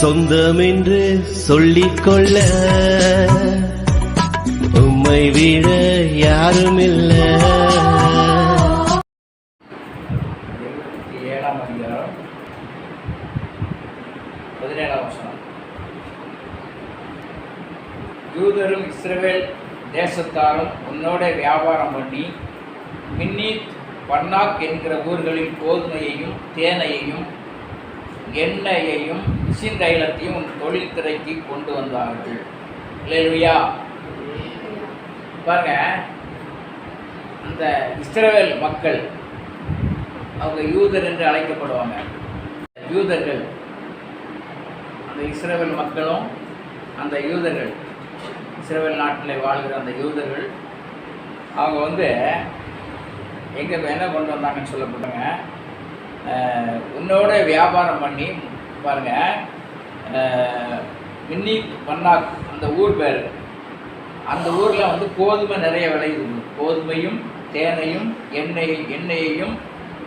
சொந்தம் என்று சொல்லிக்கொள்ள உம்மை விட யாரும் இல்லை ஏழாம் அதிகாரம் பதினேழாம் வருஷம் யூதரும் இஸ்ரவேல் தேசத்தாரும் உன்னோட வியாபாரம் பண்ணி மின்னீத் பன்னாக் என்கிற ஊர்களில் கோதுமையையும் தேனையையும் எண்ணெயையும் பிசிந்தைலத்தையும் உன் தொழில்துறைக்கு கொண்டு வந்தார்கள். இல்லையா பாருங்க அந்த இஸ்ரவேல் மக்கள் அவங்க யூதர் என்று அழைக்கப்படுவாங்க. யூதர்கள் அந்த இஸ்ரேல் மக்களும் அந்த யூதர்கள் இஸ்ரேல் நாட்டில் வாழ்கிற அந்த யூதர்கள் அவங்க வந்து எங்கே என்ன கொண்டு வந்தாங்கன்னு சொல்லப்பட்டாங்க உன்னோட வியாபாரம் பண்ணி பாருங்க மின்னி பன்னாக் அந்த ஊர் பேர். அந்த ஊரில் வந்து கோதுமை நிறைய விளையுது கோதுமையும் தேனையும் எண்ணெய் எண்ணெயையும்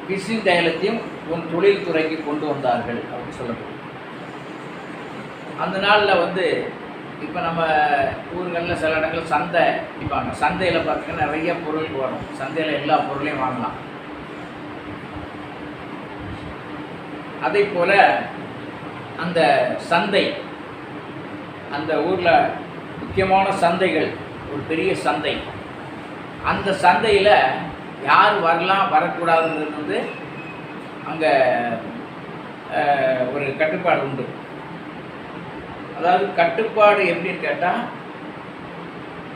பிசின் தைலத்தையும் உன் தொழில்துறைக்கு கொண்டு வந்தார்கள் அப்படின்னு சொல்லப்படும். அந்த நாளில் வந்து இப்போ நம்ம ஊர்களில் சில இடங்கள் சந்தை விற்பாங்க சந்தையில் பார்த்தீங்கன்னா நிறைய பொருள் வரும். சந்தையில் எல்லா பொருளையும் வாங்கலாம். அதே போல் அந்த சந்தை அந்த ஊரில் முக்கியமான சந்தைகள் ஒரு பெரிய சந்தை. அந்த சந்தையில் யார் வரலாம் வரக்கூடாதுங்கிறது வந்து அங்கே ஒரு கட்டுப்பாடு உண்டு. அதாவது கட்டுப்பாடு எப்படின்னு கேட்டால்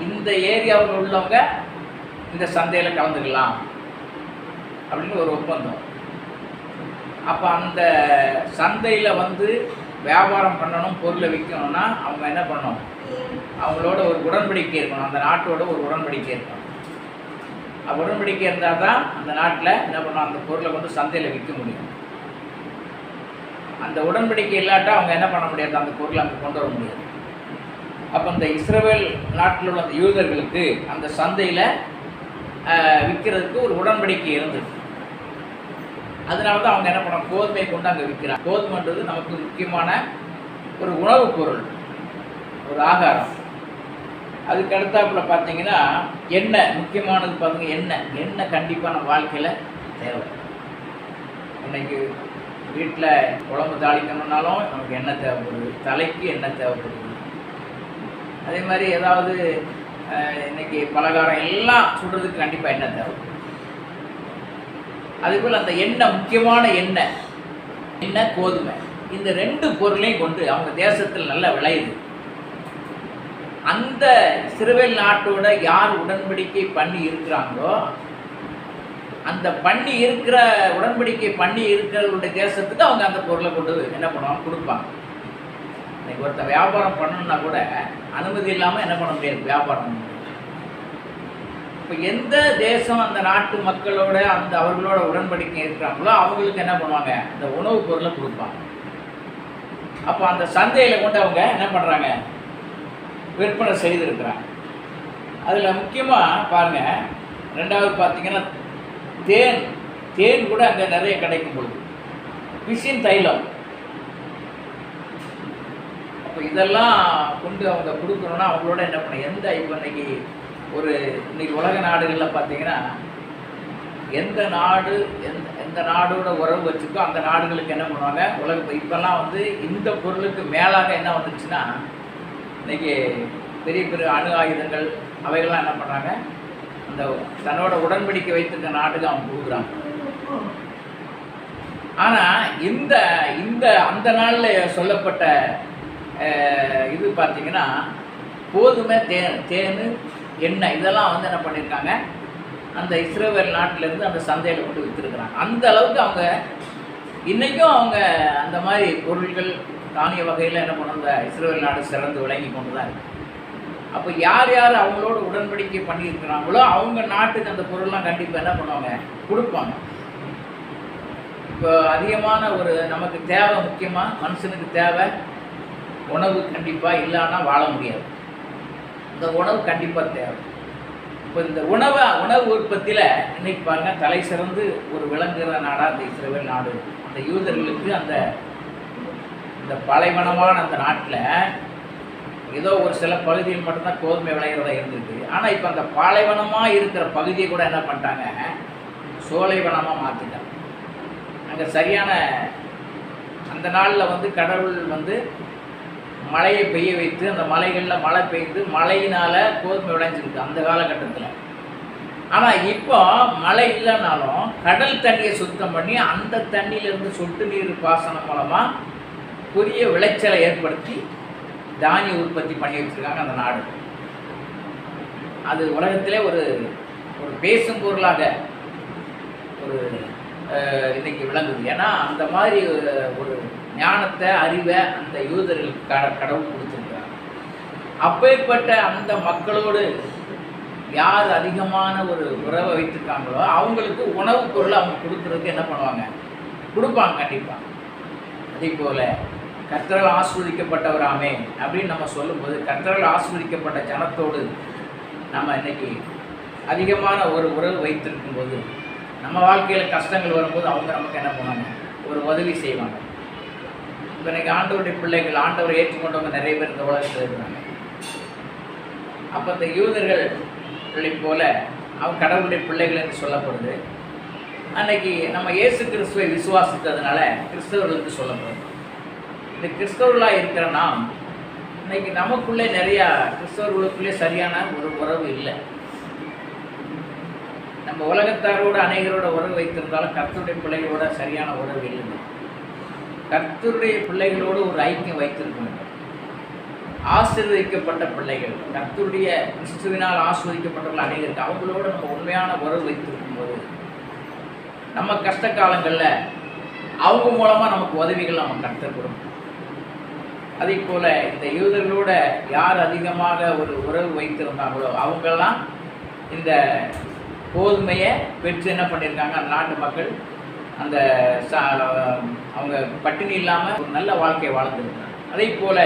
இந்த ஏரியாவில் உள்ளவங்க இந்த சந்தையில் கலந்துக்கலாம் அப்படின்னு ஒரு ஒப்பந்தம். அப்போ அந்த சந்தையில் வந்து வியாபாரம் பண்ணணும் பொருளை விற்கணும்னா அவங்க என்ன பண்ணணும்? அவங்களோட ஒரு உடன்படிக்கை இருக்கணும். அந்த நாட்டோட ஒரு உடன்படிக்கை இருக்கணும். அப்போ உடன்படிக்கை இருந்தால் தான் அந்த நாட்டில் என்ன பண்ணணும்? அந்த பொருளை கொண்டு சந்தையில் விற்க முடியும். அந்த உடன்படிக்கை இல்லாட்டா அவங்க என்ன பண்ண முடியாது? அந்த பொருளை அங்கே கொண்டு வர முடியாது. அப்போ இந்த இஸ்ரேல் நாட்டில் உள்ள அந்த யூதர்களுக்கு அந்த சந்தையில் விற்கிறதுக்கு ஒரு உடன்படிக்கை இருந்தது. அதனால தான் அவங்க என்ன பண்ணாங்க கோதுமையை கொண்டு அங்கே விற்கிறாங்க. கோதுமைன்றது நமக்கு முக்கியமான ஒரு உணவுப் பொருள். ஒரு ஆகாரம். அதுக்கு அடுத்தாப்புல பார்த்தீங்கன்னா எண்ணெய். முக்கியமானது பார்த்தீங்க எண்ணெய். எண்ணெய் கண்டிப்பாக நம்ம வாழ்க்கையில் தேவை. இன்னைக்கு வீட்டில் குழம்பு தாளிக்கணும்னாலும் நமக்கு எண்ணெய் தேவைப்படுது. தலைக்கு எண்ணெய் தேவைப்படுது. அதே மாதிரி ஏதாவது இன்றைக்கி இன்னைக்கு பலகாரம் எல்லாம் சுடுறதுக்கு கண்டிப்பாக எண்ணெய் தேவைப்படுது அதேபோல் அந்த எண்ணெய் முக்கியமான எண்ணெய் எண்ணெய் கோதுமை. இந்த ரெண்டு பொருளையும் கொண்டு அவங்க தேசத்தில் நல்லா விளையுது. அந்த சிறுவேல் நாட்டோட யார் உடன்படிக்கை பண்ணி இருக்கிறாங்களோ அந்த பண்ணி இருக்கிற உடன்படிக்கை பண்ணி இருக்கிறவருடைய தேசத்துக்கு அவங்க அந்த பொருளை கொண்டு என்ன பண்ணுவாங்க? கொடுப்பாங்க. இன்னைக்கு ஒருத்தன் வியாபாரம் பண்ணணும்னா கூட அனுமதி இல்லாமல் என்ன பண்ண முடியாது? வியாபாரம் பண்ண முடியாது. இப்போ எந்த தேசம் அந்த நாட்டு மக்களோட அந்த அவர்களோட உடன்படிக்கை இருக்கிறாங்களோ அவங்களுக்கு என்ன பண்ணுவாங்க? இந்த உணவுப் பொருளை கொடுப்பாங்க. அப்போ அந்த சந்தையில் கொண்டு அவங்க என்ன பண்ணுறாங்க விற்பனை செய்திருக்கிறாங்க. அதில் முக்கியமாக பாருங்க ரெண்டாவது பார்த்தீங்கன்னா தேன் தேன் கூட அங்கே நிறைய கிடைக்கும் பொழுது. பிசின் தைலம். அப்போ இதெல்லாம் கொண்டு அவங்க கொடுக்கணுன்னா அவங்களோட என்ன பண்ண எந்த இப்போ இன்னைக்கு ஒரு இன்னைக்கு உலக நாடுகளில் பார்த்தீங்கன்னா எந்த நாடு எந்த எந்த நாடோட உறவு வச்சுக்கோ அந்த நாடுகளுக்கு என்ன பண்ணுவாங்க? உலக இப்போல்லாம் வந்து இந்த பொருளுக்கு மேலாக என்ன வந்துச்சுன்னா இன்னைக்கு பெரிய பெரிய அணு ஆயுதங்கள் அவைகள்லாம் என்ன பண்ணுறாங்க அந்த தன்னோட உடன்படிக்கை வைத்திருக்க நாட்டுக்கு அவங்க கொடுக்குறாங்க. ஆனால் இந்த இந்த அந்த நாளில் சொல்லப்பட்ட இது பார்த்தீங்கன்னா போதுமே தே தேன் எண்ணெய் இதெல்லாம் வந்து என்ன பண்ணியிருக்காங்க அந்த இஸ்ரேல் நாட்டிலேருந்து அந்த சந்தையில் கொண்டு விற்றுருக்குறாங்க அந்த அளவுக்கு அவங்க இன்றைக்கும் அவங்க அந்த மாதிரி பொருட்கள் தானிய வகையில் என்ன பண்ணும் இந்த இஸ்ரேல் நாடு சிறந்து விளங்கி கொண்டு தான் இருக்கு. அப்போ யார் யார் அவங்களோட உடன்படிக்கை பண்ணியிருக்கிறாங்களோ அவங்க நாட்டுக்கு அந்த பொருள்லாம் கண்டிப்பாக என்ன பண்ணுவாங்க? கொடுப்பாங்க. இப்போ அதிகமான ஒரு நமக்கு தேவை முக்கியமாக மனுஷனுக்கு தேவை உணவு கண்டிப்பாக இல்லைன்னா வாழ முடியாது. இந்த உணவு கண்டிப்பாக தேவை. இப்போ இந்த உணவை உணவு உற்பத்தியில் இன்னைக்கு பாருங்க தலை சிறந்து ஒரு விளங்குகிற நாடாக அந்த இஸ்ரேல் நாடு. அந்த யூதர்களுக்கு அந்த இந்த பாலைவனமான அந்த நாட்டில் ஏதோ ஒரு சில பகுதியில் மட்டும்தான் கோதுமை விளையிறதா இருந்தது ஆனால் இப்போ அந்த பாலைவனமாக இருக்கிற பகுதியை கூட என்ன பண்ணிட்டாங்க? சோலைவனமாக மாற்றிட்டாங்க அங்கே சரியான அந்த நாளில் வந்து கடவுள் வந்து மழையை பெய்ய வைத்து அந்த மலைகளில் மழை பெய்து மழையினால் கோதுமை விளைஞ்சிருக்கு அந்த காலகட்டத்தில். ஆனால் இப்போ மழை இல்லைனாலும் கடல் தண்ணியை சுத்தம் பண்ணி அந்த தண்ணியிலேருந்து சொட்டு நீர் பாசனம் மூலமாக புதிய விளைச்சலை ஏற்படுத்தி தானிய உற்பத்தி பண்ணி வச்சுருக்காங்க அந்த நாடு. அது உலகத்திலே ஒரு ஒரு பேசும் பொருளாக ஒரு இன்றைக்கி விளங்குது. ஏன்னா அந்த மாதிரி ஒரு- ஒரு ஞானத்தை அறிவை அந்த யூதர்களுக்கு க கடவுள் கொடுத்துருக்காங்க அப்பேற்பட்ட அந்த மக்களோடு யார் அதிகமான ஒரு உறவை வைத்திருக்காங்களோ அவங்களுக்கு உணவுப் பொருள் அவங்க கொடுக்குறதுக்கு என்ன பண்ணுவாங்க? கொடுப்பாங்க கண்டிப்பாக அதே போல் கர்த்தரால் ஆஸ்வதிக்கப்பட்டவராமே அப்படின்னு நம்ம சொல்லும்போது கர்த்தரால் ஆஸ்வதிக்கப்பட்ட ஜனத்தோடு நம்ம இன்றைக்கி அதிகமான ஒரு உறவு வைத்திருக்கும் போது நம்ம வாழ்க்கையில் கஷ்டங்கள் வரும்போது அவங்க நமக்கு என்ன பண்ணுவாங்க? ஒரு உதவி செய்வாங்க. இப்போ இன்னைக்கு ஆண்டவருடைய பிள்ளைகள் ஆண்டவரை ஏற்றுக்கொண்டவங்க நிறைய பேர் இந்த உலகத்தில் இருக்கிறாங்க. அப்போ இந்த யூதர்களை போல அவங்க கடவுளுடைய பிள்ளைகள் என்று சொல்லப்படுது. அன்னைக்கு நம்ம இயேசு கிறிஸ்துவை விசுவாசித்ததுனால கிறிஸ்தவர்களுக்கு சொல்லப்படுது. இந்த கிறிஸ்தவர்களாக இருக்கிற நாம் இன்னைக்கு நமக்குள்ளே நிறையா கிறிஸ்தவர்களுக்குள்ளே சரியான ஒரு உறவு இல்லை. நம்ம உலகத்தாரோட அநேகரோட உறவு வைத்திருந்தாலும் கர்த்தருடைய பிள்ளைகளோட சரியான உறவு இல்லைங்க. கர்த்தருடைய பிள்ளைகளோடு ஒரு ஐக்கியம் வைத்திருக்க வேண்டும் ஆசீர்வதிக்கப்பட்ட பிள்ளைகள் கர்த்தருடைய கிறிஸ்துவினால் ஆஸ்வதிக்கப்பட்டவர்கள் அனைவருக்கு அவங்களோட நம்ம உண்மையான உறவு வைத்திருக்கும் போது நம்ம கஷ்ட காலங்களில் அவங்க மூலமாக நமக்கு உதவிகள் நம்ம கர்த்தர் கொடுக்கும். அதே போல் இந்த யூதர்களோட யார் அதிகமாக ஒரு உறவு வைத்திருந்தாங்களோ அவங்கெல்லாம் இந்த கோதுமையை பெற்று என்ன பண்ணியிருக்காங்க? அந்த நாட்டு மக்கள் அந்த சா- அவங்க பட்டினி இல்லாமல் ஒரு நல்ல வாழ்க்கையை வாழ்ந்துருக்கிறாங்க. அதே போல்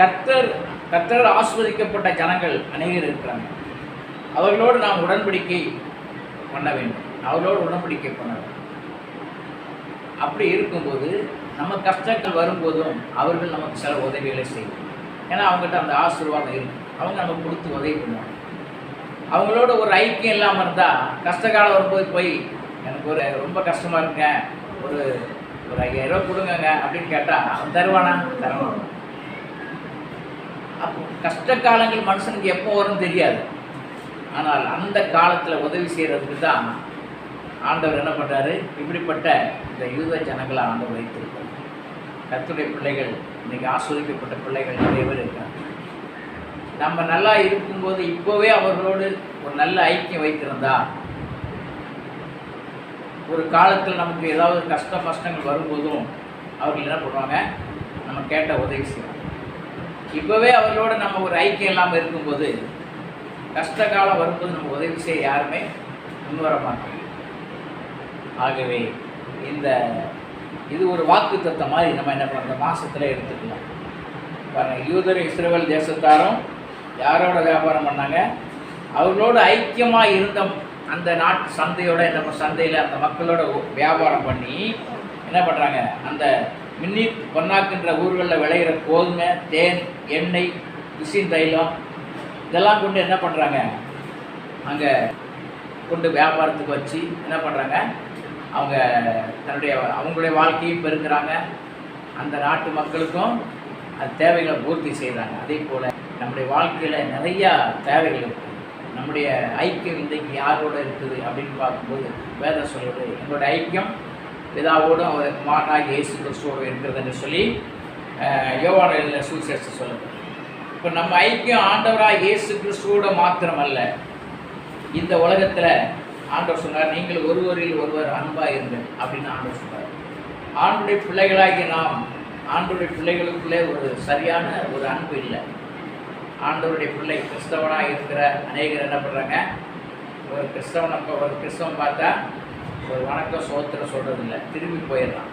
கர்த்தர் கர்த்தர் ஆஸ்வதிக்கப்பட்ட ஜனங்கள் அநேகர் இருக்கிறாங்க. அவர்களோடு நாம் உடன்படிக்கை பண்ண வேண்டும். அவர்களோடு உடன்படிக்கை பண்ண வேண்டும். அப்படி இருக்கும்போது நம்ம கஷ்டங்கள் வரும்போதும் அவர்கள் நமக்கு சில உதவிகளை செய்யும். ஏன்னா அவங்ககிட்ட அந்த ஆசீர்வாதம் இருக்கு. அவங்க நமக்கு கொடுத்து உதவி பண்ணுவாங்க. அவங்களோட ஒரு ஐக்கியம் இல்லாமல் இருந்தால் கஷ்ட காலம் வரும்போது போய் எனக்கு ஒரு ரொம்ப கஷ்டமாக இருக்கேன். ஒரு ஒரு ஐயாயிரம் ரூபா கொடுங்கங்க அப்படின்னு கேட்டால் அவன் தருவானா? தரணும். அப்போ கஷ்ட காலங்கள் மனுஷனுக்கு எப்போ வரும்னு தெரியாது. ஆனால் அந்த காலத்தில் உதவி செய்கிறதுக்கு தான் ஆண்டவர் என்ன பண்ணுறாரு இப்படிப்பட்ட இந்த யூத ஜனங்களை ஆண்டவர் வைத்திருக்கார் கத்துடைய பிள்ளைகள் இன்னைக்கு ஆஸ்வதிக்கப்பட்ட பிள்ளைகள் நிறைய பேர் இருக்காங்க. நம்ம நல்லா இருக்கும்போது இப்போவே அவர்களோடு ஒரு நல்ல ஐக்கியம் வைத்திருந்தா ஒரு காலத்தில் நமக்கு ஏதாவது கஷ்ட கஷ்டங்கள் வரும்போதும் அவர்கள் என்ன பண்ணுவாங்க? நம்ம கேட்ட உதவி செய்வாங்க. இப்போவே அவர்களோட நம்ம ஒரு ஐக்கியம் இல்லாமல் இருக்கும்போது கஷ்ட காலம் வரும்போது நம்ம உதவி செய்ய யாருமே முன்வர மாட்டோம் ஆகவே இந்த இது ஒரு வாக்கு தத்த மாதிரி நம்ம என்ன பண்ண மாதத்தில் எடுத்துக்கலாம். பாருங்க யூதர் இஸ்ரேல் தேசத்தாரும் யாரோட வியாபாரம் பண்ணாங்க? அவர்களோடு ஐக்கியமாக இருந்த அந்த நாட்டு சந்தையோட இந்த சந்தையில் அந்த மக்களோட வியாபாரம் பண்ணி என்ன பண்ணுறாங்க அந்த மின்னி பொன்னாக்குன்ற ஊர்களில் விளையிற கோதுமை தேன் எண்ணெய் விசின் தைலம் இதெல்லாம் கொண்டு என்ன பண்ணுறாங்க அங்கே கொண்டு வியாபாரத்துக்கு வச்சு என்ன பண்ணுறாங்க அவங்க தன்னுடைய அவங்களுடைய வாழ்க்கையும் பெருக்கிறாங்க. அந்த நாட்டு மக்களுக்கும் அது தேவைகளை பூர்த்தி செய்கிறாங்க அதே போல் நம்முடைய வாழ்க்கையில் நிறையா தேவைகள் இருக்குது நம்முடைய ஐக்கியம் இன்றைக்கு யாரோட இருக்குது அப்படின்னு பார்க்கும்போது வேதம் சொல்லுது எங்களுடைய ஐக்கியம் பிதாவோடும் அவர் குமாரனாக இயேசு கிறிஸ்துவோடு இருக்கிறது என்று சொல்லி அஹ், யோவான எழுதின சுவிசேஷத்தை சொல்லுது. இப்போ நம்ம ஐக்கியம் ஆண்டவராக இயேசு கிறிஸ்துவோட மாத்திரமல்ல. இந்த உலகத்தில் ஆண்டவர் சொன்னார் நீங்கள் ஒருவரில் ஒருவர் அன்பாக இருங்க அப்படின்னு ஆண்டவர் சொன்னார். ஆண்டுடைய பிள்ளைகளாகிய நாம் ஆண்டுடைய பிள்ளைகளுக்குள்ளே ஒரு சரியான ஒரு அன்பு இல்லை. ஆண்டவருடைய பிள்ளை கிறிஸ்தவனாக இருக்கிற அநேகர் என்ன பண்ணுறாங்க ஒரு கிறிஸ்தவனை ஒரு கிறிஸ்தவன் பார்த்தா ஒரு வணக்கம் சோத்திரம் சொல்கிறதில்ல திரும்பி போயிடலாம்.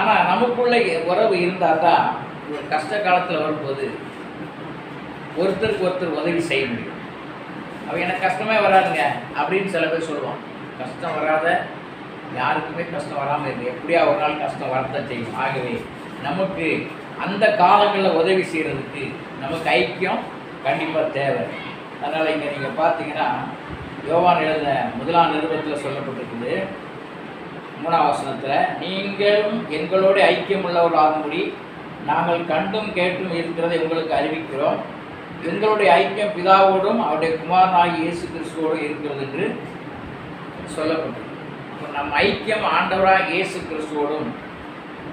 ஆனால் நமக்குள்ள உறவு இருந்தால் தான் ஒரு கஷ்ட காலத்தில் வரும்போது ஒருத்தருக்கு ஒருத்தர் உதவி செய்ய முடியும். அவன் எனக்கு கஷ்டமே வராதுங்க அப்படின்னு சில பேர் சொல்லுவான் கஷ்டம் வராத யாருக்குமே கஷ்டம் வராமல் இருக்கு எப்படியா ஒரு நாள் கஷ்டம் வரத்தான் செய்யும். ஆகவே நமக்கு அந்த காலங்களில் உதவி செய்கிறதுக்கு நமக்கு ஐக்கியம் கண்டிப்பாக தேவை. அதனால் இங்கே நீங்கள் பார்த்தீங்கன்னா யோவான் எழுத முதலாம் நிருபத்தில் சொல்லப்பட்டிருக்குது. மூணாம் வசனத்தில் நீங்களும் எங்களோட ஐக்கியம் உள்ளவர்களாகும்படி நாங்கள் கண்டும் கேட்டும் இருக்கிறதை உங்களுக்கு அறிவிக்கிறோம். எங்களுடைய ஐக்கியம் பிதாவோடும் அவருடைய குமாரனாகி இயேசு கிறிஸ்துவோடும் இருக்கிறது என்று சொல்லப்பட்டது இப்போ நம்ம ஐக்கியம் ஆண்டவராக இயேசு கிறிஸ்துவோடும்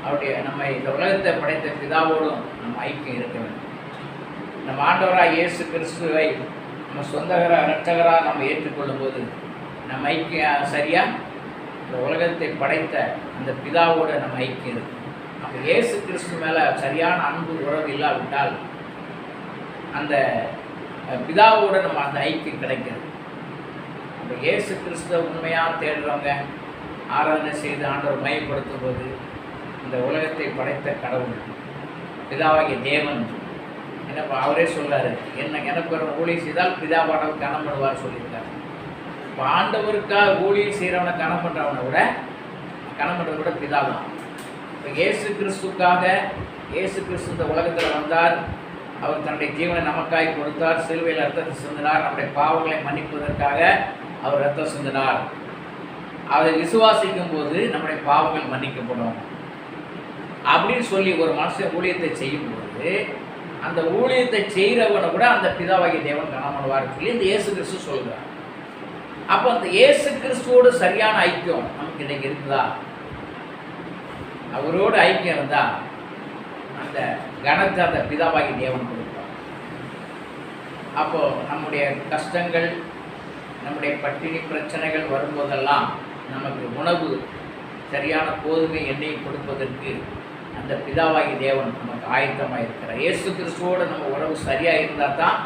அவருடைய நம்ம இந்த உலகத்தை படைத்த பிதாவோடும் நம்ம ஐக்கியம் இருக்க வேண்டும். நம்ம ஆண்டவராக இயேசு கிறிஸ்துவை நம்ம சொந்தகராக இரட்சகராக நம்ம ஏற்றுக்கொள்ளும் போது நம்ம ஐக்கியம் சரியாக இந்த உலகத்தை படைத்த அந்த பிதாவோட நம்ம ஐக்கியம் இருக்கும் அப்போ இயேசு கிறிஸ்து மேலே சரியான அன்பு உறவு இல்லாவிட்டால் அந்த பிதாவோடு பிதாவோட நம்ம அந்த ஐக்கியம் கிடைக்கிறது அப்போ இயேசு கிறிஸ்துவ உண்மையாக தேடுறவங்க ஆராதனை செய்து ஆண்டவர் மயப்படுத்தும் போது இந்த உலகத்தை படைத்த கடவுள். பிதாவாகிய தேவன். என்ன அவரே சொல்கிறாரு என்ன எனக்கு ஒரு ஊழியம் செய்தால் பிதாவானவர் கனம் பண்ணுவார் சொல்லியிருக்காரு. இப்போ ஆண்டவருக்காக ஊழியை செய்கிறவனை கனம் பண்ணுறவனை விட கனம் பண்ணுறதை விட பிதா தான். இப்போ இயேசு கிறிஸ்துக்காக இயேசு கிறிஸ்து இந்த உலகத்தில் வந்தார். அவர் தன்னுடைய ஜீவனை நமக்காய் கொடுத்தார். சிலுவையில் ரத்தத்தை சிந்தினார். நம்முடைய பாவங்களை மன்னிப்பதற்காக அவர் ரத்தம் சிந்தினார். அதை விசுவாசிக்கும் போது நம்முடைய பாவங்கள் மன்னிக்கப்படும். அப்படின்னு சொல்லி ஒரு மனுஷன் ஊழியத்தை செய்யும்போது அந்த ஊழியத்தை செய்கிறவனை கூட அந்த பிதாவாகிய தேவன் கனமணுவார் சொல்லி இந்த இயேசு கிறிஸ்து சொல்கிறார் அப்போ அந்த இயேசு கிறிஸ்துவோடு சரியான ஐக்கியம் நமக்கு இன்னைக்கு இருக்குதா? அவரோடு ஐக்கியம் இருந்தால் அந்த கனத்தை அந்த பிதாவாகி தேவன் கொடுப்பார். அப்போ நம்முடைய கஷ்டங்கள் நம்முடைய பட்டினி பிரச்சனைகள் வரும்போதெல்லாம் நமக்கு உணவு சரியான கோதுமை எண்ணெயை கொடுப்பதற்கு அந்த பிதாவாகி தேவன் நமக்கு ஆயத்தமாக இருக்கிறார் இயேசு கிறிஸ்துவோடு நம்ம உணவு சரியாக இருந்தால் தான்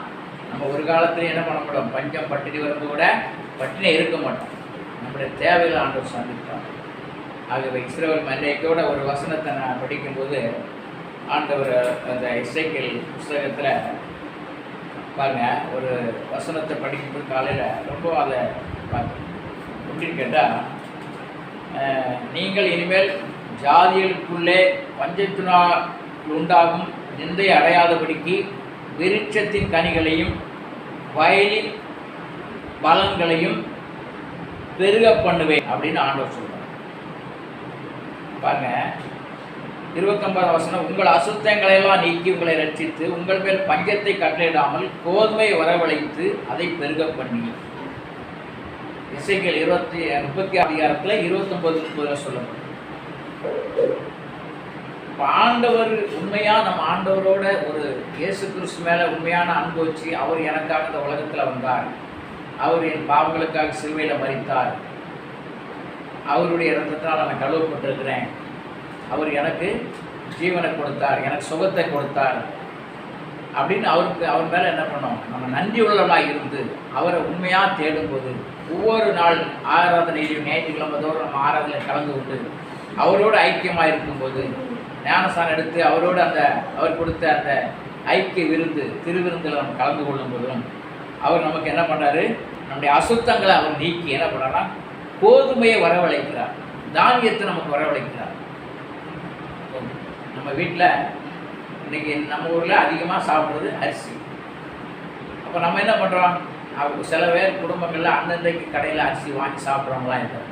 நம்ம ஒரு காலத்தில் என்ன பண்ண முடியும்? பஞ்சம் பட்டினி வரும்போது கூட பட்டினி இருக்க மாட்டோம். நம்முடைய தேவையில் ஆண்டவர் சந்திப்பார். ஆகவே இஸ்ரேல் மல்லைக்கோட ஒரு வசனத்தை நான் படிக்கும்போது ஆண்டவர் அந்த இசைக்கல் புஸ்தகத்தில் பாருங்க ஒரு வசனத்தை படிக்கும்போது காலையில் ரொம்ப அதை பார்த்தேன் எப்படின்னு கேட்டால் நீங்கள் இனிமேல் ஜாதிகளுக்குள்ளே பஞ்சத்தினால் உண்டாகும் நிந்தை அடையாதபடிக்கு விருட்சத்தின் கனிகளையும் வயலின் பலன்களையும் பெருக பண்ணுவேன் அப்படின்னு ஆண்டவர் சொல்கிறார் பாருங்க இருபத்தொன்பதாம் வசனம் உங்கள் அசுத்தங்களையெல்லாம் நீக்கி உங்களை ரட்சித்து உங்கள் மேல் பஞ்சத்தை கட்டளையிடாமல் கோதுமை வரவழைத்து அதை பெருக பண்ணி இசைகள் இருபத்தி முப்பத்தி அதிகாரத்தில் இருபத்தொம்பது முப்பதில் சொல்லப்படும் ஆண்டவர் உண்மையா நம்ம ஆண்டவரோட ஒரு இயேசு கிறிஸ்து மேல உண்மையான அன்பு வச்சு அவர் எனக்காக இந்த உலகத்துல வந்தார். அவர் என் பாவங்களுக்காக சிறுவையில மறித்தார் அவருடைய இரத்தத்தால் நான் கழுவப்பட்டிருக்கிறேன். அவர் எனக்கு ஜீவனை கொடுத்தார் எனக்கு சுகத்தை கொடுத்தார். அப்படின்னு அவருக்கு அவர் மேலே என்ன பண்ணோம்? நம்ம நன்றி உள்ளவர்களாக இருந்து அவரை உண்மையாக தேடும்போது ஒவ்வொரு நாள் ஆராதனையிலையும் ஞாயிற்றுக்கிழமை தோறும் நம்ம ஆராதனையில் கலந்து கொண்டு அவரோடு ஐக்கியமாக இருக்கும்போது ஞானசானம் எடுத்து அவரோடு அந்த அவர் கொடுத்த அந்த ஐக்கிய விருந்து திருவிருந்தில் நம்ம கலந்து கொள்ளும் போதும் அவர் நமக்கு என்ன பண்ணாரு நம்முடைய அசுத்தங்களை அவர் நீக்கி என்ன பண்ணாருன்னா கோதுமையை வரவழைக்கிறார். தானியத்தை நமக்கு வரவழைக்கிறார். நம்ம வீட்டில் இன்றைக்கி நம்ம ஊரில் அதிகமாக சாப்பிட்றது அரிசி. அப்போ நம்ம என்ன பண்ணுறோம் சில பேர் குடும்பங்களில் அன்னன்றைக்கு கடையில் அரிசி வாங்கி சாப்பிட்றவங்களாம் இருக்கிறோம்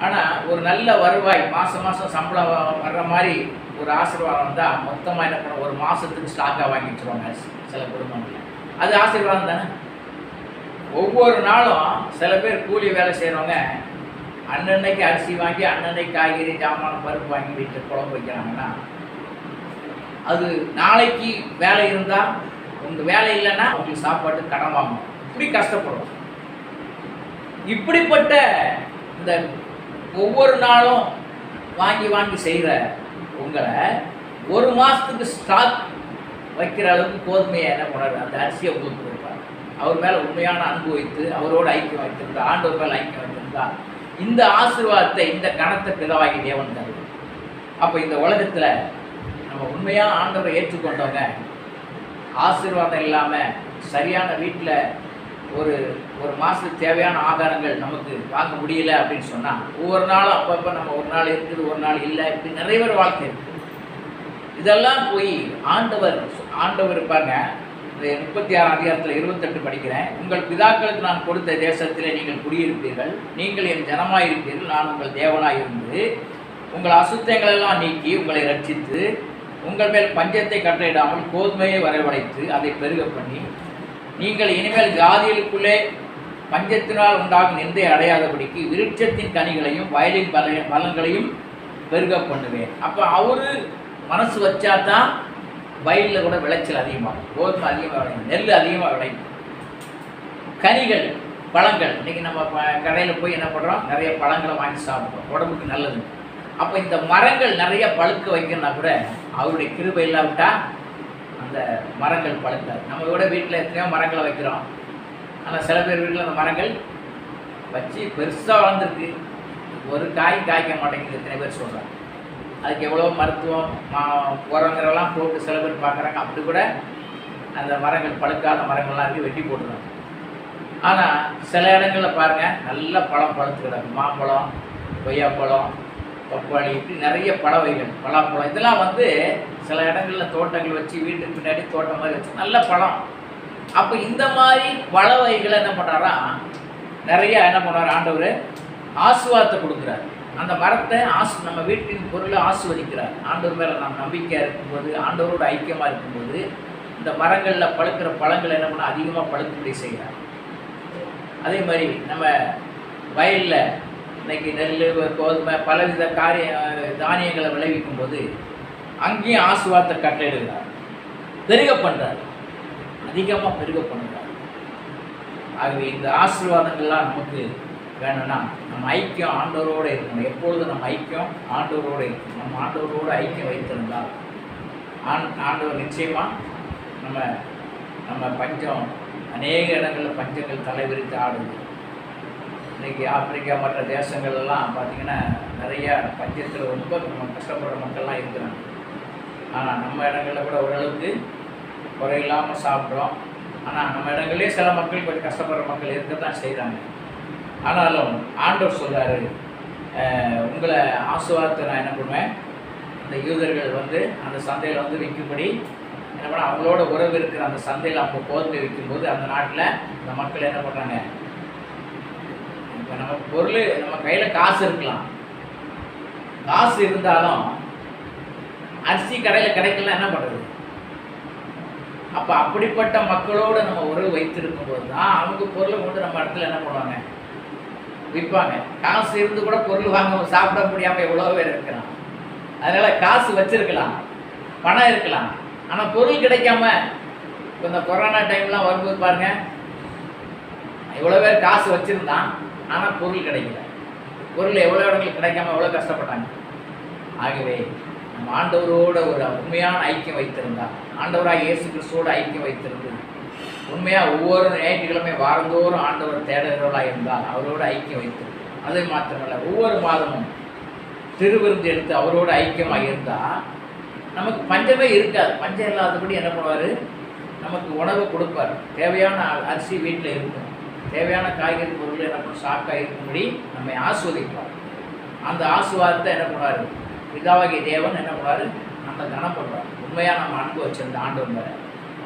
ஆனால் ஒரு நல்ல வருவாய் மாதம் மாதம் சம்பளம் வர்ற மாதிரி ஒரு ஆசீர்வாதம் வந்தால் மொத்தமாக என்ன பண்ண ஒரு மாதத்துக்கு ஸ்டாக்காக வாங்கி வச்சுருவாங்க சில குடும்பங்கள் அது ஆசீர்வாதம் தானே? ஒவ்வொரு நாளும் சில பேர் கூலி வேலை செய்கிறவங்க அன்னன்னைக்கு அரிசி வாங்கி அன்னன்னைக்கு காய்கறி ஜாமான் பருப்பு வாங்கி வீட்டில் குழம்பு வைக்கிறாங்கன்னா அது நாளைக்கு வேலை இருந்தால் உங்கள் வேலை இல்லைன்னா உங்களுக்கு சாப்பாட்டு கடன் வாங்கணும். இப்படி கஷ்டப்படுவோம் இப்படிப்பட்ட இந்த ஒவ்வொரு நாளும் வாங்கி வாங்கி செய்கிற உங்களை ஒரு மாதத்துக்கு ஸ்டாக் வைக்கிற அளவுக்கு கோதுமையை என்ன பண்ணாரு அந்த அரிசியை உங்களுக்கு கொடுப்பார் அவர் மேலே உண்மையான அன்பு வைத்து அவரோட ஐக்கியம் வைத்திருந்தா ஆண்டவர் மேலே ஐக்கியம் வைத்திருந்தா இந்த ஆசீர்வாதத்தை இந்த கணத்தை பிதவாகி தேவன் தருது அப்போ இந்த உலகத்தில் நம்ம உண்மையாக ஆண்டவரை ஏற்றுக்கொண்டவங்க ஆசீர்வாதம் இல்லாமல் சரியான வீட்டில் ஒரு ஒரு மாதத்துக்கு தேவையான ஆதாரங்கள் நமக்கு வாங்க முடியல அப்படின்னு சொன்னால் ஒவ்வொரு நாளும் அப்பப்போ நம்ம ஒரு நாள் இருக்குது ஒரு நாள் இல்லை இப்படி நிறைய பேர் வாழ்க்கை இருக்குது இதெல்லாம் போய் ஆண்டவர் ஆண்டவர் இருப்பாங்க. இந்த முப்பத்தி ஆறாம் அதிகாரத்தில் இருபத்தெட்டு படிக்கிறேன். உங்கள் பிதாக்களுக்கு நான் கொடுத்த தேசத்திலே நீங்கள் குடியிருப்பீர்கள். நீங்கள் என் ஜனமாய் இருப்பீர்கள் நான் உங்கள் தேவனாக இருந்து உங்கள் அசுத்தங்களெல்லாம் நீக்கி உங்களை ரட்சித்து உங்கள் மேல் பஞ்சத்தை கட்டளையிடாமல் கோதுமையை வரவழைத்து அதை பெருக பண்ணி நீங்கள் இனிமேல் ஜாதிகளுக்குள்ளே பஞ்சத்தினால் உண்டாகும் நிந்தை அடையாதபடிக்கு விருட்சத்தின் கனிகளையும் வயலின் பல பலன்களையும் பெருக பண்ணுவேன். அப்போ அவரு மனசு வச்சா தான் வயலில் கூட விளைச்சல் அதிகமாகும். கோதுமை அதிகமாக விளையும் நெல் அதிகமாக விளையும். கனிகள் பழங்கள் இன்னைக்கு நம்ம கடையில் போய் என்ன பண்ணுறோம் நிறைய பழங்களை வாங்கி சாப்பிட்றோம். உடம்புக்கு நல்லது. அப்போ இந்த மரங்கள் நிறைய பழுக்க வைக்கணும்னா கூட அவருடைய கிருபை இல்லாவிட்டால் அந்த மரங்கள் பழுக்காது நம்ம கூட வீட்டில் எத்தனையோ மரங்களை வைக்கிறோம். ஆனால் சில பேர் வீட்டில் அந்த மரங்கள் வச்சு பெருசாக வளர்ந்துருக்கு. ஒரு காய் காய்க்க மாட்டேங்குது எத்தனை பேர் சொல்கிறாங்க அதுக்கு எவ்வளோ மருத்துவம் மா உரங்கிறவெல்லாம் போட்டு சில பேர் பார்க்குறாங்க. அப்படி கூட அந்த மரங்கள் பழுக்காத மரங்கள்லாம் இருக்குது வெட்டி போட்டுருவாங்க ஆனால் சில இடங்களில் பாருங்கள் நல்ல பழம் பழுத்து கிடக்கு மாம்பழம் கொய்யாப்பழம் பப்பாளி இப்படி நிறைய பழ வகைகள் பலாப்பழம். இதெல்லாம் வந்து சில இடங்களில் தோட்டங்கள் வச்சு வீட்டுக்கு பின்னாடி தோட்டம் மாதிரி வச்சு நல்ல பழம். அப்போ இந்த மாதிரி பழ வகைகளை என்ன பண்ணுறாரா நிறைய என்ன பண்ணுறாரு ஆண்டவர் ஆசுவாதத்தை கொடுக்குறாரு. அந்த மரத்தை ஆசு நம்ம வீட்டின் பொருளை ஆசுவதிக்கிறார் ஆண்டவர் மேலே நாம் நம்பிக்கையாக இருக்கும்போது ஆண்டவரோட ஐக்கியமாக இருக்கும்போது இந்த மரங்களில் பழுக்கிற பழங்கள் என்ன பண்ண அதிகமாக பழுக்கும்படி செய்கிறார். அதே மாதிரி நம்ம வயலில் இன்னைக்கு நெல் கோதுமை பலவித காரிய தானியங்களை விளைவிக்கும் போது அங்கேயும் ஆசுவாதத்தை கட்டளையிடுகிறார். பெருக பண்ணுறார் அதிகமாக பெருக பண்ணுறார் ஆகவே இந்த ஆசீர்வாதங்கள்லாம் நமக்கு வேணும்னா நம்ம ஐக்கியம் ஆண்டவரோடு இருக்கணும். எப்பொழுதும் நம்ம ஐக்கியம் ஆண்டவரோடு இருக்கணும். நம்ம ஆண்டவரோடு ஐக்கியம் வைத்திருந்தால் ஆண் ஆண்டவர் நிச்சயமாக நம்ம நம்ம பஞ்சம் அநேக இடங்களில் பஞ்சங்கள் தலைவிரித்து ஆடுது. இன்றைக்கி ஆப்பிரிக்கா மற்ற தேசங்கள் எல்லாம் பார்த்தீங்கன்னா பஞ்சத்தில் ரொம்ப கஷ்டப்படுற மக்கள்லாம் இருக்கிறாங்க. ஆனால் நம்ம இடங்களில் கூட ஓரளவுக்கு குறையில்லாமல் சாப்பிட்றோம். ஆனால் நம்ம இடங்களே சில மக்கள் கொஞ்சம் கஷ்டப்படுற மக்கள் இருக்க தான் செய்கிறாங்க ஆனாலும் ஆண்டவர் சொல்கிறார் உங்களை ஆசுவாதத்தை நான் என்ன பண்ணுவேன்? இந்த யூதர்கள் வந்து அந்த சந்தையில் வந்து விற்கும்படி என்ன பண்ண அவங்களோட உறவு இருக்கிற அந்த சந்தையில் அவங்க கோதுமை விற்கும்போது அந்த நாட்டில் அந்த மக்கள் என்ன பண்ணுறாங்க நம்ம பொருள் நம்ம கையில் காசு இருக்கலாம். காசு இருந்தாலும் அரிசி கடையில் கிடைக்கல என்ன பண்ணுறது அப்போ அப்படிப்பட்ட மக்களோடு நம்ம உறவு வைத்திருக்கும் போது தான் அவங்க பொருளை கொண்டு நம்ம இடத்துல என்ன பண்ணுவாங்க? விற்பாங்க. காசு இருந்து கூட பொருள் வாங்க சாப்பிட முடியாமல் எவ்வளோ பேர் இருக்கலாம். அதனால் காசு வச்சிருக்கலாம். பணம் இருக்கலாம். ஆனால் பொருள் கிடைக்காம இப்போ இந்த கொரோனா டைம்லாம் வரும்போது பாருங்கள் எவ்வளோ பேர் காசு வச்சுருந்தான். ஆனால் பொருள் கிடைக்கல. பொருள் எவ்வளோ இடங்களுக்கு கிடைக்காம எவ்வளோ கஷ்டப்பட்டாங்க. ஆகவே நம்ம ஆண்டவரோட ஒரு உண்மையான ஐக்கியம் வைத்திருந்தா ஆண்டவராக இயேசு கிறிஸ்துவோட ஐக்கியம் வைத்திருந்து உண்மையாக ஒவ்வொரு ஞாயிற்றுக்கிழமை வாரந்தோறும் ஆண்டவர் தேடுகிறவர்களாக இருந்தால் அவரோட ஐக்கியம் வைத்திருந்து அது மாத்திரமல்ல ஒவ்வொரு மாதமும் திருவிருந்து எடுத்து அவரோட ஐக்கியமாக இருந்தால் நமக்கு பஞ்சமே இருக்காது. பஞ்சம் இல்லாதபடி என்ன பண்ணுவார்? நமக்கு உணவு கொடுப்பார். தேவையான அரிசி வீட்டில் இருக்கும். தேவையான காய்கறி பொருள் என்ன பண்ணும்? சாக்காக இருக்கும்படி நம்மை ஆஸ்வதிப்பார் அந்த ஆசுவாதத்தை என்ன பண்ணுவார்? பிதாவாகிய தேவன் என்ன பண்ணுவார்? நம்ம கனப்படுறார் உண்மையாக நம்ம அன்பு வச்சிருந்த ஆண்டு வந்தார்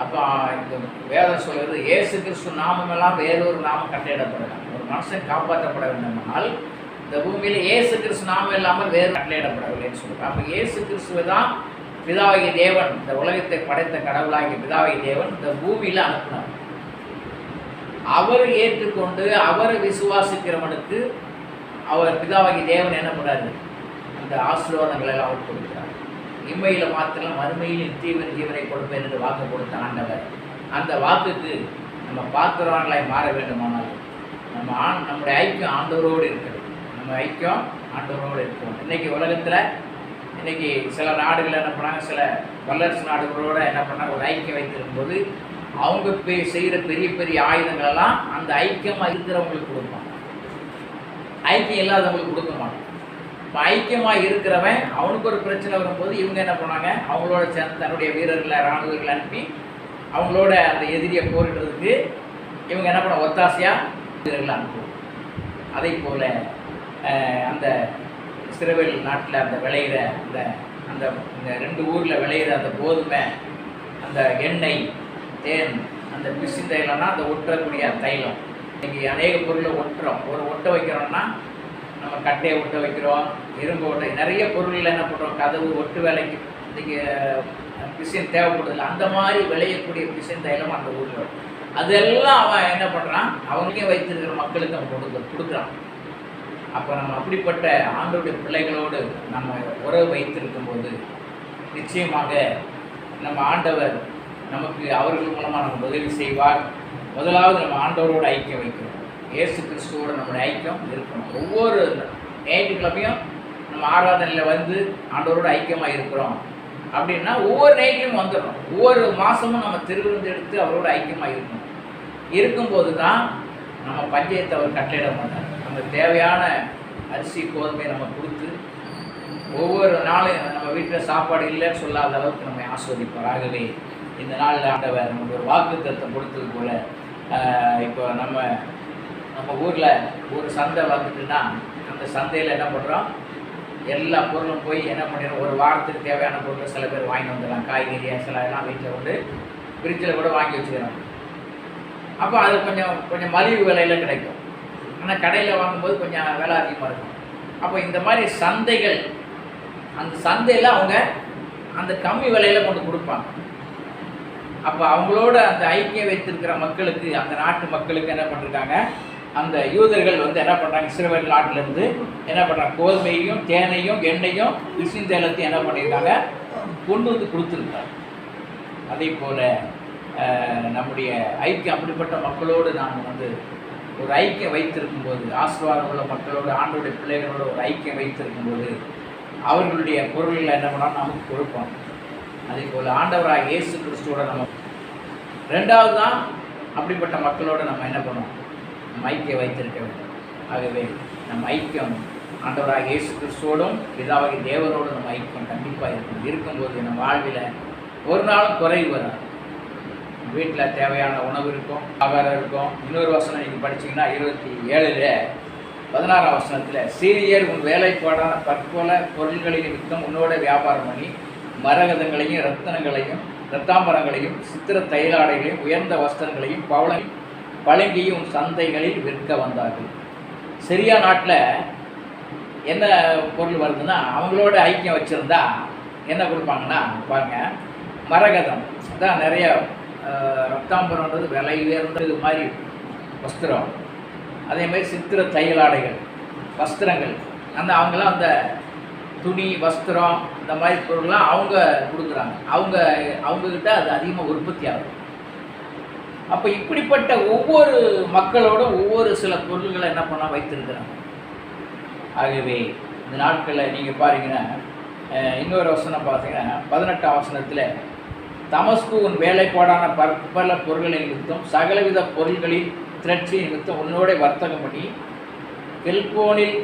அப்போ இந்த வேதம் சொல்கிறது ஏசு கிறிஸ்து நாமமெல்லாம் வேறொரு நாமம் கட்டளையிடப்படலாம். ஒரு மனுஷன் காப்பாற்றப்பட வேண்டுமானால் இந்த பூமியில் ஏசு கிறிஸ்து நாமம் இல்லாமல் வேறு கட்டளையிடப்படவில்லைன்னு சொல்கிறார் அப்போ ஏசு கிறிஸ்துவை தான் பிதாவாகிய தேவன் இந்த உலகத்தை படைத்த கடவுளாகிய பிதாவாகிய தேவன் இந்த பூமியில் அனுப்பினார். அவரை ஏற்றுக்கொண்டு அவரை விசுவாசிக்கிறவனுக்கு அவர் பிதாவாகி தேவன் என்ன பண்ணாரு அந்த ஆசீர்வாதங்களை எல்லாம் அவர் கொடுக்கிறார். இம்மையில் மாத்திரம் மறுமையில் நித்தியவன் ஜீவனை கொடுப்பேன் என்று வாக்கு கொடுத்த ஆண்டவர். அந்த வாக்குக்கு நம்ம பாத்திரவான்களாய் மாற வேண்டுமானால் நம்ம ஆண் நம்முடைய ஐக்கியம் ஆண்டவரோடு இருக்கிறது. நம்ம ஐக்கியம் ஆண்டவரோடு இருக்கணும் இன்னைக்கு உலகத்தில் இன்னைக்கு சில நாடுகள் என்ன பண்ணாங்க? சில வல்லரசு நாடுகளோடு என்ன பண்ணாங்க? ஒரு ஐக்கியம் வைத்திருக்கும்போது அவங்க செய்கிற பெரிய பெரிய ஆயுதங்களெல்லாம் அந்த ஐக்கியமாக இருக்கிறவங்களுக்கு கொடுப்பாங்க ஐக்கியம் இல்லாதவங்களுக்கு கொடுக்க மாட்டோம் இப்போ ஐக்கியமாக இருக்கிறவன் அவனுக்கு ஒரு பிரச்சனை வரும்போது இவங்க என்ன பண்ணாங்க அவங்களோட சேர்ந்து தன்னுடைய வீரர்களை இராணுவர்களை அனுப்பி அவங்களோட அந்த எதிரியை போரிடுறதுக்கு இவங்க என்ன பண்ண ஒத்தாசையாக வீரர்களை அனுப்புவோம் அதே போல் அந்த சிறுவெளி நாட்டில் அந்த விளையிற அந்த அந்த இந்த ரெண்டு ஊரில் விளையிற அந்த கோதுமை அந்த எண்ணெய் தேன் அந்த பிசி தைலம்னா அந்த ஒட்டக்கூடிய தைலம். இன்றைக்கி அநேக பொருளை ஒட்டுறோம். ஒரு ஒட்ட வைக்கிறோம்னா நம்ம கட்டையை ஒட்ட வைக்கிறோம் இரும்பு ஒட்டை நிறைய பொருளில் என்ன பண்ணுறோம்? கதவு ஒட்டு வேலைக்கு இன்றைக்கி பிசின் தேவைப்படுதில்ல அந்த மாதிரி விளையக்கூடிய பிசின் தைலம் அந்த ஊரில் அதெல்லாம் அவன் என்ன பண்ணுறான் அவனுக்கே வைத்திருக்கிற மக்களுக்கு அவன் கொடுக்க கொடுக்குறான். அப்போ நம்ம அப்படிப்பட்ட ஆண்டோடைய பிள்ளைகளோடு நம்ம உறவு வைத்திருக்கும் போது நிச்சயமாக நம்ம ஆண்டவர் நமக்கு அவர்கள் மூலமாக நமக்கு உதவி செய்வார். முதலாவது நம்ம ஆண்டவரோடு ஐக்கியம் வைக்கணும். இயேசு கிறிஸ்துவோட நம்முடைய ஐக்கியம் இருக்கணும். ஒவ்வொரு ஞாயிற்றுக்கிழமையும் நம்ம ஆராதனையில் வந்து ஆண்டவரோட ஐக்கியமாக இருக்கிறோம். அப்படின்னா ஒவ்வொரு நைட்லையும் வந்துடணும். ஒவ்வொரு மாதமும் நம்ம திருவிருந்து எடுத்து அவரோட ஐக்கியமாக இருக்கணும். இருக்கும்போது தான் நம்ம பஞ்சாயத்தை அவர் கட்டளையிட மாட்டார். நம்ம தேவையான அரிசி கோதுமை நம்ம கொடுத்து ஒவ்வொரு நாளும் நம்ம வீட்டில் சாப்பாடு இல்லைன்னு சொல்லாத அளவுக்கு நம்ம ஆஸ்வதிப்பார். ஆகவே இந்த நாளில் ஆண்டவர் நமக்கு ஒரு வாக்கு தத்துவம் கொடுத்தது போல் இப்போ நம்ம நம்ம ஊரில் ஒரு சந்தை வந்துட்டுன்னா அந்த சந்தையில் என்ன பண்ணுறோம் எல்லா பொருளும் போய் என்ன பண்ணிடுறோம்? ஒரு வாரத்துக்கு தேவையான பொருளை சில பேர் வாங்கி வந்துடலாம். காய்கறி சில எல்லாம் வீட்டில் கொண்டு ஃப்ரிட்ஜில் கூட வாங்கி வச்சுக்கிறோம். அப்போ அது கொஞ்சம் கொஞ்சம் மலிவு விலையில் கிடைக்கும். ஆனால் கடையில் வாங்கும்போது கொஞ்சம் விலை அதிகமாக இருக்கும். அப்போ இந்த மாதிரி சந்தைகள் அந்த சந்தையில் அவங்க அந்த கம்மி விலையில் கொண்டு கொடுப்பாங்க. அப்போ அவங்களோட அந்த ஐக்கியம் வைத்திருக்கிற மக்களுக்கு அந்த நாட்டு மக்களுக்கு என்ன பண்ணிருக்காங்க? அந்த யூதர்கள் வந்து என்ன பண்ணுறாங்க இஸ்ரேல் நாட்டிலேருந்து என்ன பண்ணுறாங்க கோதுமையும் தேனையும் எண்ணெயும் விசின் தேலத்தையும் என்ன பண்ணியிருக்காங்க கொண்டு வந்து கொடுத்துருக்காங்க. அதே போல் நம்முடைய ஐக்கியம் அப்படிப்பட்ட மக்களோடு நாம் வந்து ஒரு ஐக்கியம் வைத்திருக்கும் போது ஆசீர்வாதம் உள்ள மக்களோடு ஆண்டோடைய பிள்ளைகளோட ஒரு ஐக்கியம் வைத்திருக்கும் போது அவர்களுடைய பொருள்களை என்ன பண்ணால் நமக்கு கொடுப்போம் அதே போல் ஆண்டவராக இயேசு கிறிஸ்துவோட நம்ம ரெண்டாவது தான் அப்படிப்பட்ட மக்களோட நம்ம என்ன பண்ணுவோம்? நம்ம ஐக்கியம் வைத்திருக்க வேண்டும். ஆகவே நம்ம ஐக்கியம் ஆண்டவராக இயேசு கிறிஸ்துவோடும் பிதாவாகி தேவனோடும் நம்ம ஐக்கியம் கண்டிப்பாக இருக்கும் இருக்கும்போது நம்ம வாழ்வில் ஒரு நாளும் குறைவு வராது. வீட்டில் தேவையான உணவு இருக்கும் ஆகாரம் இருக்கும். இன்னொரு வசனம் நீங்கள் படிச்சீங்கன்னா இருபத்தி ஏழில் பதினாறாம் வசனத்தில் சீரியர் உன் வேலைப்பாடான பற்போல பொருள்களின் வித்தம் உன்னோட வியாபாரம் பண்ணி மரகதங்களையும் ரத்தனங்களையும் ரத்தாம்பரங்களையும் சித்திர தைலாடைகளையும் உயர்ந்த வஸ்திரங்களையும் பவளையும் பழங்கியும் சந்தைகளில் விற்க வந்தார்கள். சிரியா நாட்டில் என்ன பொருள் வருதுன்னா அவங்களோட ஐக்கியம் வச்சுருந்தா என்ன கொடுப்பாங்கன்னா பாருங்க மரகதம். அதான் நிறைய ரத்தாம்பரம்ன்றது விலை உயர்ந்த இது மாதிரி வஸ்திரம். அதே மாதிரி சித்திர தையலாடைகள் வஸ்திரங்கள். அந்த அவங்களாம் அந்த துணி வஸ்திரம் இந்த மாதிரி பொருள்லாம் அவங்க கொடுக்குறாங்க. அவங்க அவங்கக்கிட்ட அது அதிகமாக உற்பத்தி ஆகும். அப்போ இப்படிப்பட்ட ஒவ்வொரு மக்களோட ஒவ்வொரு சில பொருள்களை என்ன பண்ண வைத்திருக்கிறாங்க. ஆகவே இந்த நாட்களில் நீங்கள் பாருங்கன்னா இன்னொரு வசனம் பார்த்தீங்கன்னா பதினெட்டாம் வசனத்தில் தமஸ்கு உன் வேலைப்பாடான பற்பல பொருள்களை நிமித்தம் சகலவித பொருள்களின் திரட்சி நிமித்தம் உன்னோட வர்த்தகம் பண்ணி கெல்போனில்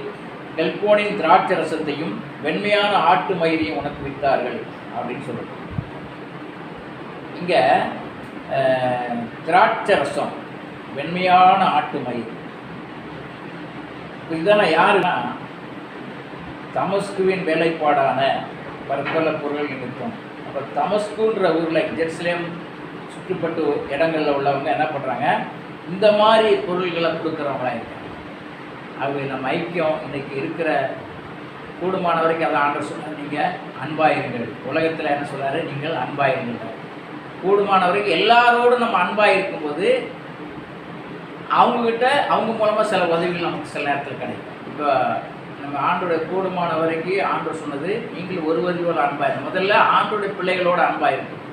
கெல்போனின் திராட்சை ரசத்தையும் வெண்மையான ஆட்டு மயிரையும் உனக்கு விற்றார்கள் அப்படின்னு சொல்லுவோம் இங்கே திராட்சை ரசம் வெண்மையான ஆட்டு மயிர். இதெல்லாம் யாருன்னா தமஸ்குவின் வேலைப்பாடான பற்பல பொருள் நிமித்தம் அப்போ தமஸ்குன்ற ஊரில் ஜெருசலேம் சுற்றுப்பட்டு இடங்களில் உள்ளவங்க என்ன பண்ணுறாங்க இந்த மாதிரி பொருள்களை கொடுக்குறவங்களாம் இருக்காங்க. ஆகவே நம்ம ஐக்கியம் இன்றைக்கி இருக்கிற கூடுமான வரைக்கும் அதை ஆண்டர் சொன்னார். நீங்கள் அன்பாயிருங்கள். உலகத்தில் என்ன சொல்கிறாரு நீங்கள் அன்பாயிருங்கள். கூடுமான வரைக்கும் எல்லாரோடும் நம்ம அன்பாக இருக்கும்போது அவங்கக்கிட்ட அவங்க மூலமாக சில உதவிகள் நமக்கு சில நேரத்தில் கிடைக்கும். இப்போ நம்ம ஆண்டோடைய கூடுமான வரைக்கும் ஆண்டவர் சொன்னது நீங்கள் ஒருவரோட அன்பாயிருங்க முதல்ல ஆண்டோடைய பிள்ளைகளோட அன்பாயிருக்கும்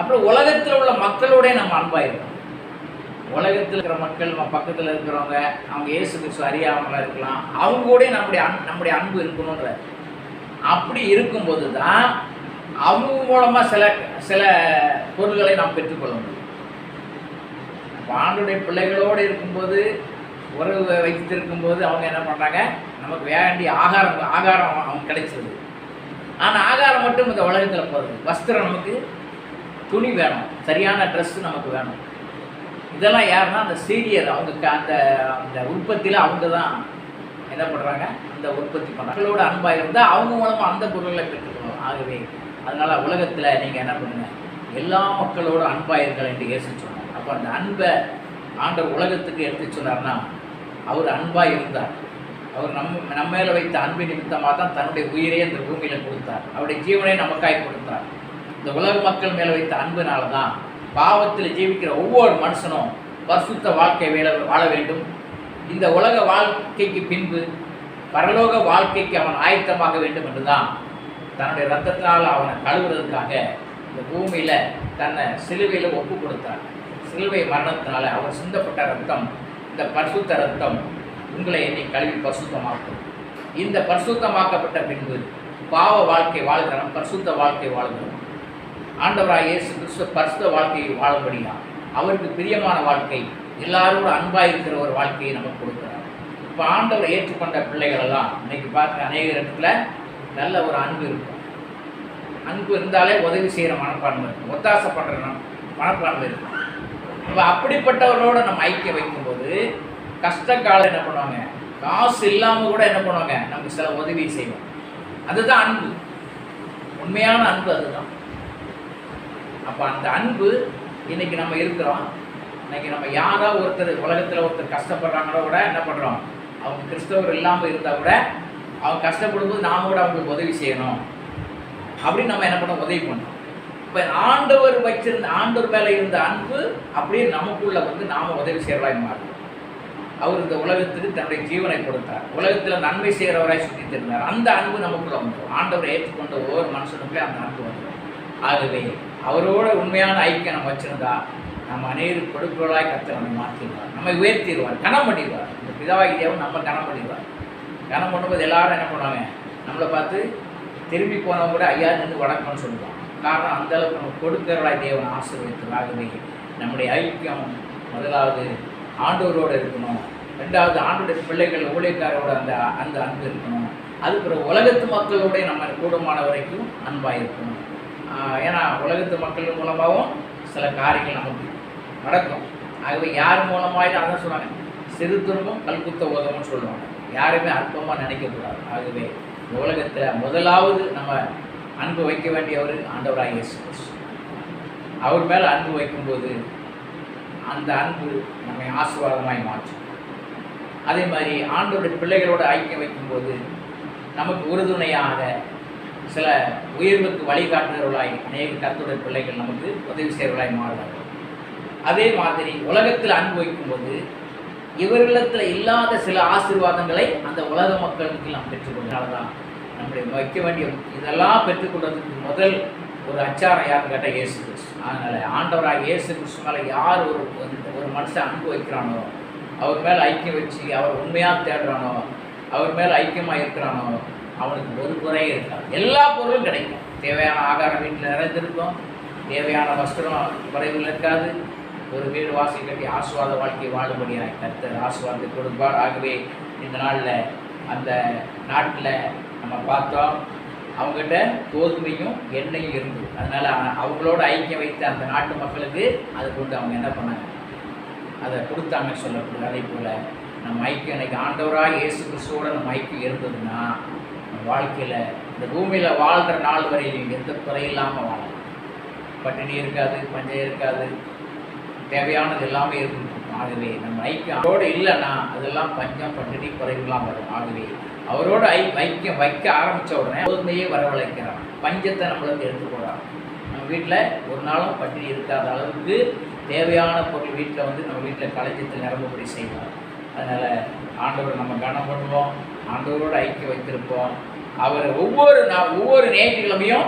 அப்புறம் உலகத்தில் உள்ள மக்களோட நம்ம அன்பாயிருக்கும் உலகத்தில் இருக்கிற மக்கள் நம்ம பக்கத்தில் இருக்கிறவங்க அவங்க இயேசு கிறிஸ்து அறியாமலாம் இருக்கலாம். அவங்க கூட நம்முடைய அன் நம்முடைய அன்பு இருக்கணுன்ற அப்படி இருக்கும்போது தான் அவங்க மூலமாக சில சில பொருள்களை நாம் பெற்றுக்கொள்ள முடியும். அப்ப ஆண்டுடைய பிள்ளைகளோடு இருக்கும்போது உறவு வைத்திருக்கும்போது அவங்க என்ன பண்ணுறாங்க நமக்கு வேண்டிய ஆகாரம் ஆகாரம் அவங்க கிடைச்சிருது. ஆனால் ஆகாரம் மட்டும் இந்த உலகத்தில் போகிறது வஸ்திரம் நமக்கு துணி வேணும். சரியான ட்ரெஸ் நமக்கு வேணும். இதெல்லாம் யாருன்னா அந்த சீரியர் அவங்க அந்த அந்த உற்பத்தியில் அவங்க தான் என்ன பண்ணுறாங்க இந்த உற்பத்தி பண்ணுறாங்க மக்களோட அன்பாக இருந்தால் அவங்க மூலமாக அந்த பொருளை பெற்றுக்கணும். ஆகவே அதனால் உலகத்தில் நீங்கள் என்ன பண்ணுங்கள் எல்லா மக்களோட அன்பாக இருங்கள் என்று ஏசி சொன்னார். அப்போ அந்த அன்பை ஆண்டவர் உலகத்துக்கு எடுத்து சொன்னார்னா அவர் அன்பாக இருந்தார். அவர் நம் நம்ம மேலே வைத்த அன்பு நிமித்தமாக தான் தன்னுடைய உயிரை அந்த பூமியில் கொடுத்தார். அவருடைய ஜீவனை நமக்காய் கொடுத்தார். இந்த உலக மக்கள் மேலே வைத்த அன்புனால தான் பாவத்தில் ஜீவிக்கிற ஒவ்வொரு மனுஷனும் பரிசுத்த வாழ்க்கை வேல வாழ வேண்டும். இந்த உலக வாழ்க்கைக்கு பின்பு பரலோக வாழ்க்கைக்கு அவன் ஆயத்தமாக வேண்டும் என்றுதான் தன்னுடைய ரத்தத்தினால் அவனை கழுவுறதுக்காக இந்த பூமியில் தன்னை சிலுவையில் ஒப்பு கொடுத்தான் சிலுவை மரணத்தினால அவர் சிந்தப்பட்ட ரத்தம் இந்த பரிசுத்த ரத்தம் உங்களை என்னை கழுவி பரிசுத்தமாக்கும். இந்த பரிசுத்தமாக்கப்பட்ட பின்பு பாவ வாழ்க்கை வாழ்கிறோம் பரிசுத்த வாழ்க்கை வாழ்கிறோம் ஆண்டவராக இயேசு கிறிஸ்து பரிசுத்த வாழ்க்கையை வாழும்படியா? அவருக்கு பிரியமான வாழ்க்கை எல்லாரோட அன்பாக இருக்கிற ஒரு வாழ்க்கையை நமக்கு கொடுக்குறார். இப்போ ஆண்டவரை ஏற்றுக்கொண்ட பிள்ளைகள் எல்லாம் இன்னைக்கு பார்க்க அநேக இடத்துல நல்ல ஒரு அன்பு இருக்கும். அன்பு இருந்தாலே உதவி செய்கிற மனப்பான்மை இருக்கும். ஒத்தாசப்படுற மனப்பான்மை இருக்கும். இப்போ அப்படிப்பட்டவர்களோட நம்ம ஐக்கியம் வைக்கும்போது கஷ்ட காலம் என்ன பண்ணுவாங்க? காசு இல்லாமல் கூட என்ன பண்ணுவாங்க? நமக்கு சில உதவி செய்வோம் அதுதான் அன்பு. உண்மையான அன்பு அதுதான். அப்போ அந்த அன்பு இன்னைக்கு நம்ம இருக்கிறோம். இன்னைக்கு நம்ம யாரோ ஒருத்தர் உலகத்தில் ஒருத்தர் கஷ்டப்படுறாங்களோ கூட என்ன பண்ணுறோம் அவங்க கிறிஸ்தவர் இல்லாமல் இருந்தால் கூட அவங்க கஷ்டப்படும்போது நாம கூட அவங்களுக்கு உதவி செய்யணும். அப்படின்னு நம்ம என்ன பண்ணோம்? உதவி பண்ணோம். இப்போ ஆண்டவர் வச்சிருந்த ஆண்டவர் மேலே இருந்த அன்பு அப்படியே நமக்குள்ளே வந்து நாம் உதவி செய்கிறவராய் மாறும் அவர் இந்த உலகத்துக்கு தன்னுடைய ஜீவனை கொடுத்தார். உலகத்தில் நன்மை செய்கிறவராய் சுற்றி திருந்தார். அந்த அன்பு நமக்குள்ள வந்துடும். ஆண்டவரை ஏற்றுக்கொண்ட ஒவ்வொரு மனுஷனுக்குள்ளே அந்த அன்பு வந்துடும். ஆகவே அவரோட உண்மையான ஐக்கியம் நம்ம வச்சிருந்தா நம்ம அனைவரும் கொடுப்புகளாய் கத்த நம்ம மாற்றிடுவார். நம்ம உயர்த்திடுவார். கனம் பண்ணிடுவார். இந்த பிதாவாகி தேவன் நம்ம கனம் பண்ணிடுவார். கனம் பண்ணும்போது எல்லாரும் என்ன பண்ணுவாங்க? நம்மளை பார்த்து திரும்பி போனவங்க கூட ஐயா நின்று வணக்கம்னு சொல்லுவாங்க. காரணம் அந்த அளவுக்கு நம்ம கொடுக்கிறவளாய் தேவன் ஆசீர்வதித்தது ஆகவே நம்முடைய ஐக்கியம் முதலாவது ஆண்டவரோடு இருக்கணும். ரெண்டாவது ஆண்டுடைய பிள்ளைகள் ஊழியக்காரோட அந்த அந்த அன்பு இருக்கணும். அதுக்கப்புறம் உலகத்து மக்களோட நம்ம கூடுமான வரைக்கும் அன்பாக இருக்கணும் ஏன்னா உலகத்து மக்கள் மூலமாகவும் சில காரியங்கள் நமக்கு நடக்கும். ஆகவே யார் மூலமாக அதான் சொல்லுவாங்க சிறு துன்பம் கல்குத்த உதவும்னு சொல்லுவாங்க. யாருமே அற்பமாக நினைக்கக்கூடாது. ஆகவே உலகத்தில் முதலாவது நம்ம அன்பு வைக்க வேண்டியவர் ஆண்டவராக இயேசு அவர் மேலே அன்பு வைக்கும்போது அந்த அன்பு நம்மை ஆசீர்வாதமாய் மாற்றும். அதே மாதிரி ஆண்டோட பிள்ளைகளோட ஐக்கியம் வைக்கும்போது நமக்கு உறுதுணையாக சில உயர்வுக்கு வழிகாட்டுகிறவர்களாய் அநேக கருத்துடைய பிள்ளைகள் நமக்கு உதவி செய்வர்களாய் மாறுவார்கள். அதே மாதிரி உலகத்தில் அனுபவிக்கும் போது இவர்களிடத்தில் இல்லாத சில ஆசீர்வாதங்களை அந்த உலக மக்களுக்கு நாம் பெற்றுக்கொண்டனால தான் நம்முடைய வைக்க வேண்டிய இதெல்லாம் பெற்றுக்கொள்வதற்கு முதல் ஒரு அச்சாரம் யாருன்னு கேட்டால் இயேசு கிறிஸ்து. அதனால் ஆண்டவராக இயேசு கிறிஸ்து மேலே யார் ஒரு ஒரு- ஒரு மனுஷன் அன்பு வைக்கிறானோ அவர் மேலே ஐக்கியம் வச்சு அவர் உண்மையாக தேடுறானோ அவர் மேலே ஐக்கியமாக இருக்கிறானோ அவனுக்கு ஒரு குறையும் இருக்காது. எல்லா பொருளும் கிடைக்கும். தேவையான ஆகாரம் வீட்டில் நிறைந்திருக்கும். தேவையான வஸ்திரம் குறைவில் இருக்காது ஒரு வீடு வாசி கட்டி ஆசுவாத வாழ்க்கை வாழும்படியாக கத்தர் ஆசுவாதத்தை கொடுப்பார். ஆகவே இந்த நாளில் அந்த நாட்டில் நம்ம பார்த்தோம் அவங்ககிட்ட கோதுமையும் எண்ணெயும் இருந்தது. அதனால் அவங்களோட ஐக்கியம் வைத்த அந்த நாட்டு மக்களுக்கு அதை கொண்டு அவங்க என்ன பண்ணாங்க? அதை கொடுத்தாங்கன்னு சொல்லப்படுது அதே போல் நம்ம ஐக்கியம் இன்னைக்கு ஆண்டவராக இயேசு கிறிஸ்துவோட நம்ம ஐக்கியம் இருந்ததுன்னா வாழ்க்கையில் இந்த பூமியில் வாழ்கிற நாள் வரை நீங்கள் எந்த குறை இல்லாமல் வாழலாம். பட்டினி இருக்காது பஞ்சம் இருக்காது தேவையானது எல்லாமே இருக்கும். ஆகவே நம்ம ஐக்கியம் அவரோடு இல்லைன்னா அதெல்லாம் பஞ்சம் பட்டினி குறைவுலாம் வரும். ஆகவே அவரோட ஐ வைக்க வைக்க ஆரம்பித்த உடனே கோதுமையே வரவழைக்கிறான். பஞ்சத்தை நம்மளுக்கு எடுத்து போகிறான் நம்ம வீட்டில் ஒரு நாளும் பட்டினி இருக்காத அளவுக்கு தேவையான பொருள் வீட்டில் வந்து நம்ம வீட்டில் கலைச்சத்தை நிரம்புபடி செய்வோம் அதனால் ஆண்டவர் நம்ம கனம் பண்ணுவோம். ஆண்டவரோட ஐக்கியம் வைத்திருப்போம். அவர் ஒவ்வொரு நான் ஒவ்வொரு ஞாயிற்றுக்கிழமையும்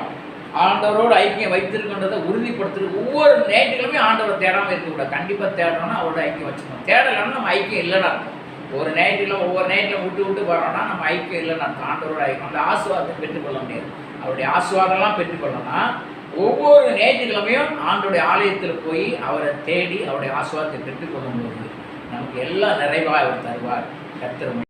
ஆண்டவரோட ஐக்கியம் வைத்திருக்கின்றதை உறுதிப்படுத்துறது ஒவ்வொரு ஞாயிற்றுக்கிழமையும் ஆண்டவரை தேடாமல் இருக்கக்கூடாது. கண்டிப்பாக தேடணும்னா அவரோட ஐக்கியம் வச்சுக்கணும். தேடலைன்னா நம்ம ஐக்கியம் இல்லைனா ஒரு ஞாயிற்றுக்கிழமை ஒவ்வொரு நேரத்தில் விட்டு விட்டு வரோம்னா நம்ம ஐக்கியம் இல்லைனா ஆண்டவரோட ஐக்கியம். அந்த ஆசுவாதத்தை பெற்றுக்கொள்ள முடியாது. அவருடைய ஆசுவாதம்லாம் பெற்றுக்கொள்ளணும்னா ஒவ்வொரு ஞாயிற்றுக்கிழமையும் ஆண்டோடைய ஆலயத்தில் போய் அவரை தேடி அவருடைய ஆசுவாதத்தை பெற்றுக்கொள்ளும் போது நமக்கு எல்லாம் நிறைவாக அவர் தருவார். கர்த்தர்